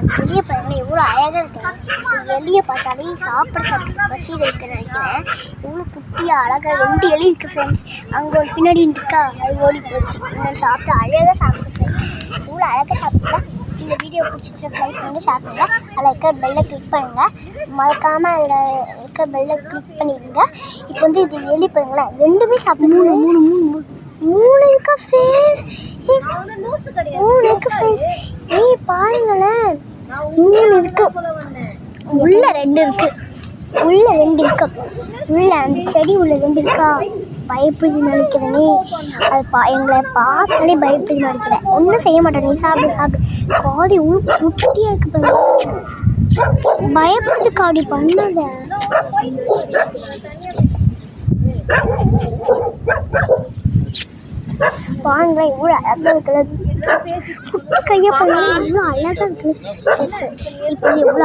இருக்க எலியை பாருங்க எவ்வளோ அழகாக இருக்கு எலியை பார்த்தாலே சாப்பிட சாப்பிட பசியில் இருக்குன்னு நினைக்கிறேன். எவ்வளோ குட்டியாக அழகாக ரெண்டு எலி இருக்குது ஃப்ரெண்ட்ஸ் அங்கே ஒரு பின்னாடி இருக்கா? அது ஓடி போச்சு. இன்னும் சாப்பிட்டு அழகாக சாப்பிட்டு ஃப்ரெண்ட்ஸ் எவ்வளோ அழகாக சாப்பிட்டா இந்த வீடியோ பிடிச்சிச்சு லைக் பண்ணுங்க ஷேர் பண்ணுங்க. அதில் இருக்க பெல்லை கிளிக் பண்ணுங்க. மறக்காமல் அதில் இருக்க பெல்லை கிளிக் பண்ணிடுங்க. இப்போ வந்து இது எலி பாருங்களேன். ரெண்டுமே சாப்பிட்டு மூணு மூணு மூணு மூணு. மூணு இருக்கா ஃபேஸ் மூணு இருக்கு ஃபேஸ் ஏய் பாருங்களேன். மூணு இருக்கு. உள்ள ரெண்டு இருக்கு. உள்ள ரெண்டு இருக்கு. உள்ள அந்த செடி உள்ள ரெண்டு இருக்கா? பயப்படுது நினைக்கிறேனே அது பா எங்களை பார்த்தாலே பயப்படுது நினைக்கிறேன். ஒன்றும் செய்ய மாட்டேன் நீ சாப்பிடு சாப்பிடு. காடி உள் குட்டியாக இருக்கு பாருங்க பயப்படுது காடி பண்ணாத. பாருங்களேன் இவ்வளோ அழகாக இருக்கிறது கையை பண்ணி இவ்வளோ அழகாக இருக்குது இப்போ எவ்வளோ